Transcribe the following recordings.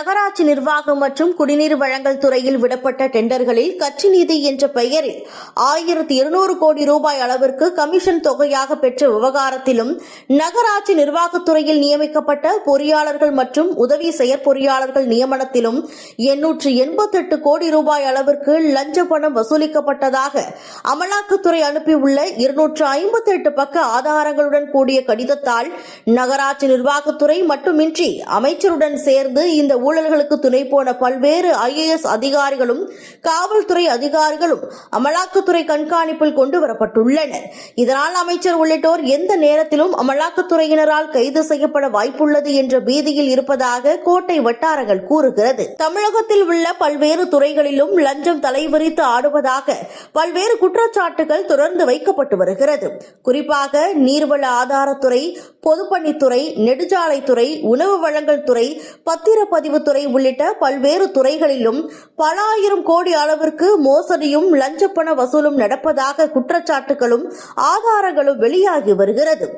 நகராட்சி நிர்வாகம் மற்றும் குடிநீர் வழங்கல் துறையில் விடப்பட்ட டெண்டர்களில் கட்சி நிதி என்ற பெயரில் ஆயிரத்தி இருநூறு கோடி ரூபாய் அளவிற்கு கமிஷன் தொகையாக பெற்ற விவகாரத்திலும் நகராட்சி நிர்வாகத்துறையில் நியமிக்கப்பட்ட பொறியாளர்கள் மற்றும் உதவி செயற்பொறியாளர்கள் நியமனத்திலும் எண்ணூற்று எண்பத்தெட்டு கோடி ரூபாய் அளவிற்கு லஞ்ச பணம் வசூலிக்கப்பட்டதாக அமலாக்கத்துறை அனுப்பியுள்ள இருநூற்று ஐம்பத்தி எட்டு பக்க ஆதாரங்களுடன் கூடிய கடிதத்தால் நகராட்சி நிர்வாகத்துறை மட்டுமின்றி அமைச்சருடன் சேர்ந்து இந்த ஊழல்களுக்கு துணை போன பல்வேறு ஐஏஎஸ் அதிகாரிகளும் காவல்துறை அதிகாரிகளும் அமலாக்கத்துறை கண்காணிப்பில் கொண்டு வரப்பட்டுள்ளனர். இதனால் அமைச்சர் உள்ளிட்டோர் எந்த நேரத்திலும் அமலாக்கத்துறையினரால் கைது செய்யப்பட வாய்ப்புள்ளது என்ற பீதியில் இருப்பதாக கோட்டை வட்டாரங்கள் கூறுகிறது. தமிழகத்தில் உள்ள பல்வேறு துறைகளிலும் லஞ்சம் தலைவிரித்து ஆடுவதாக பல்வேறு குற்றச்சாட்டுகள் தொடர்ந்து வைக்கப்பட்டு வருகிறது. குறிப்பாக நீர்வள ஆதாரத்துறை பொதுப்பணித்துறை நெடுஞ்சாலைத்துறை உணவு வழங்கல் துறை பத்திரப்பதிவுத்துறை உள்ளிட்ட பல்வேறு துறைகளிலும் பல ஆயிரம் கோடி அளவிற்கு மோசடியும் லஞ்சப்பண வசூலும் நடப்பதாக குற்றச்சாட்டுகளும் ஆதாரங்களும் வெளியாகி வருகிறது.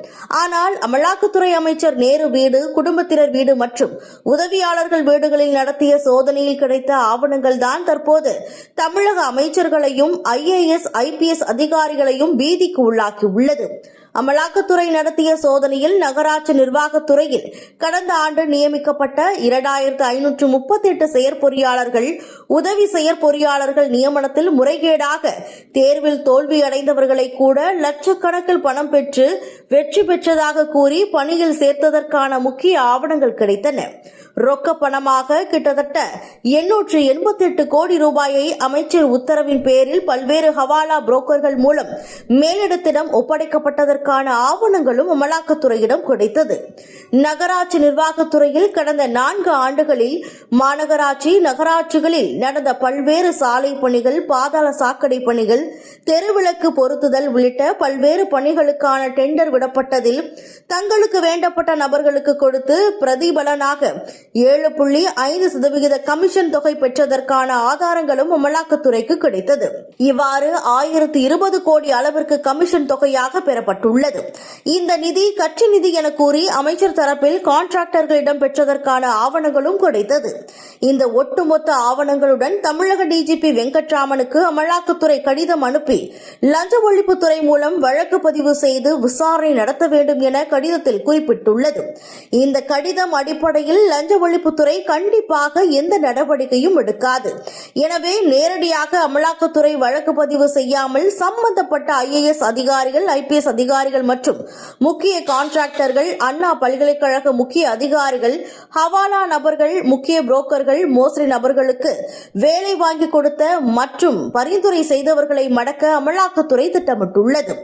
ஆனால் அமலாக்கத்துறை அமைச்சர் நேரு வீடு குடும்பத்தினர் வீடு மற்றும் உதவியாளர்கள் வீடுகளில் நடத்திய சோதனையில் கிடைத்த ஆவணங்கள் தான் தற்போது தமிழக அமைச்சர்களையும் ஐஏஎஸ் ஐபிஎஸ் அதிகாரிகளையும் பீதிக்கு உள்ளாக்கியுள்ளது. அமலாக்கத்துறை நடத்திய சோதனையில் நகராட்சி நிர்வாகத்துறையில் கடந்த ஆண்டு நியமிக்கப்பட்ட இரண்டாயிரத்து ஐநூற்று முப்பத்தி எட்டு செயற்பொறியாளர்கள் உதவி செயற்பொறியாளர்கள் நியமனத்தில் முறைகேடாக தேர்வில் தோல்வியடைந்தவர்களை கூட லட்சக்கணக்கில் பணம் பெற்று வெற்றி பெற்றதாக கூறி பணியில் சேர்த்ததற்கான முக்கிய ஆவணங்கள் கிடைத்தன. ரொக்க பணமாக கிட்டத்தட்ட எண்ணூற்று எண்பத்தி எட்டு கோடி ரூபாயை அமைச்சர் உத்தரவின் பேரில் பல்வேறு ஹவாலா புரோக்கர்கள் மூலம் மேலிடத்திடம் ஒப்படைக்கப்பட்டதற்கான ஆவணங்களும் அமலாக்கத்துறையிடம் கிடைத்தது. நகராட்சி நிர்வாகத்துறையில் கடந்த நான்கு ஆண்டுகளில் மாநகராட்சி நகராட்சிகளில் நடந்த பல்வேறு சாலை பணிகள் பாதாள சாக்கடை பணிகள் தெருவிளக்கு பொருத்துதல் உள்ளிட்ட பல்வேறு பணிகளுக்கான டெண்டர் விடப்பட்டதில் தங்களுக்கு வேண்டப்பட்ட நபர்களுக்கு கொடுத்து பிரதிபலனாக ஏழு புள்ளி ஐந்து சதவிகித கமிஷன் தொகை பெற்றதற்கான ஆதாரங்களும் அமலாக்கத்துறைக்கு கிடைத்தது. இவ்வாறு ஆயிரத்து இருபது கோடி அளவிற்கு கமிஷன் தொகையாக பெறப்பட்டுள்ளது. இந்த நிதி கட்சி நிதி என கூறி அமைச்சர் தரப்பில் கான்ட்ராக்டர்களிடம் பெற்றதற்கான ஆவணங்களும் கிடைத்தது. இந்த ஒட்டுமொத்த ஆவணங்களுடன் தமிழக டிஜிபி வெங்கட்ராமனுக்கு அமலாக்கத்துறை கடிதம் அனுப்பி லஞ்ச ஒழிப்புத்துறை மூலம் வழக்கு பதிவு செய்து விசாரணை நடத்த வேண்டும் என கடிதத்தில் குறிப்பிட்டுள்ளது. இந்த கடிதம் அடிப்படையில் லஞ்ச ஒழிப்புத்துறை கண்டிப்பாக எந்த நடவடிக்கையும் எடுக்காது. எனவே நேரடியாக அமலாக்கத்துறை வழக்கு பதிவு செய்யாமல் சம்பந்தப்பட்ட ஐஏஎஸ் அதிகாரிகள் ஐபிஎஸ் அதிகாரிகள் மற்றும் முக்கிய கான்ட்ராக்டர்கள் அண்ணா பல்கலைக்கழக முக்கிய அதிகாரிகள் ஹவாலா நபர்கள் முக்கிய புரோக்கர்கள் மோசடி நபர்களுக்கு வேலை வாங்கி கொடுத்த மற்றும் பரிந்துரை செய்தவர்களை மடக்க அமலாக்கத்துறை திட்டமிட்டுள்ளது.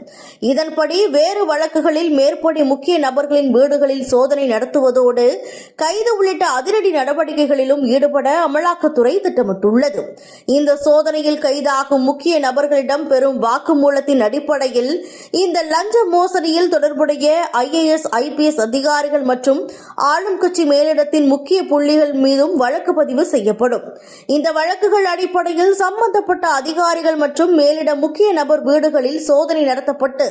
இதன்படி வேறு வழக்குகளில் மேற்படி முக்கிய நபர்களின் வீடுகளில் சோதனை நடத்துவதோடு கைது உள்ளிட்ட அதிரடி நடவடிக்கைகளிலும் ஈடுபட அமலாக்கத்துறை திட்டமிட்டுள்ளது. இந்த சோதனையில் கைதாகும் முக்கிய நபர்களிடம் பெறும் வாக்குமூலத்தின் அடிப்படையில் இந்த லஞ்ச மோசடியில் தொடர்புடைய ஐஏஎஸ் ஐபிஎஸ் அதிகாரிகள் மற்றும் ஆளும் கட்சி மேலிடத்தின் முக்கிய புள்ளிகள் மீதும் வழக்கு பதிவு செய்யப்படும். இந்த வழக்குகள் அடிப்படையில் சம்பந்தப்பட்ட அதிகாரிகள் மற்றும் மேலிட முக்கிய நபர் வீடுகளில் சோதனை நடத்தப்பட்டு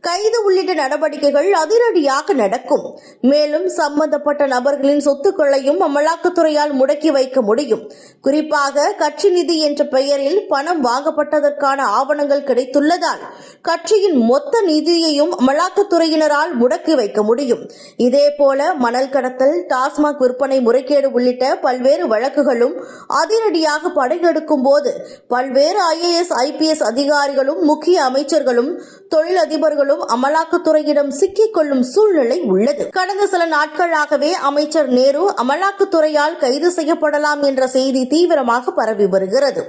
கைது உள்ளிட்ட நடவடிக்கைகள் அதிரடியாக நடக்கும். மேலும் சம்பந்தப்பட்ட நபர்களின் சொத்துக்கள் சொத்துக்களையும் அமலாக்கத்துறையால் முடக்கி வைக்க முடியும். குறிப்பாக கட்சி நிதி என்ற பெயரில் பணம் வாங்கப்பட்டதற்கான ஆவணங்கள் கிடைத்துள்ளதால் கட்சியின் மொத்த நிதியையும் அமலாக்கத்துறையினரால் முடக்கி வைக்க முடியும். இதேபோல மணல் கடத்தல் டாஸ்மாக் விற்பனை முறைகேடு உள்ளிட்ட பல்வேறு வழக்குகளும் அதிரடியாக படையெடுக்கும் போது பல்வேறு ஐஏஎஸ் ஐபிஎஸ் அதிகாரிகளும் முக்கிய அமைச்சர்களும் தொழிலதிபர்களும் அமலாக்கத்துறையிடம் சிக்கிக் கொள்ளும் சூழ்நிலை உள்ளது. கடந்த சில நாட்களாகவே அமைச்சர் நேரு அமலாக்கத்துறையால் கைது செய்யப்படலாம் என்ற செய்தி தீவிரமாக பரவி வருகிறது.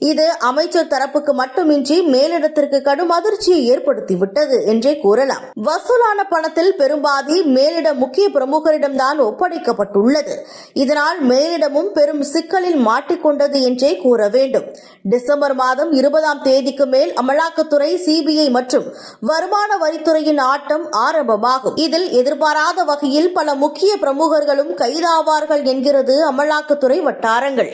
இது அமைச்சர் தரப்புக்கு மட்டுமின்றி மேலிடத்திற்கு கடும் அதிர்ச்சியை ஏற்படுத்திவிட்டது என்றே கூறலாம். வசூலான பணத்தில் பெரும்பாதி மேலிட முக்கிய பிரமுகரிடம்தான் ஒப்படைக்கப்பட்டுள்ளது. இதனால் மேலிடமும் பெரும் சிக்கலில் மாட்டிக்கொண்டது என்றே கூற வேண்டும். டிசம்பர் மாதம் இருபதாம் தேதிக்கு மேல் அமலாக்கத்துறை சிபிஐ மற்றும் வருமான வரித்துறையின் ஆட்டம் ஆரம்பமாகும். இதில் எதிர்பாராத வகையில் பல முக்கிய பிரமுகர்களும் கைதாவார்கள் என்கிறது அமலாக்கத்துறை வட்டாரங்கள்.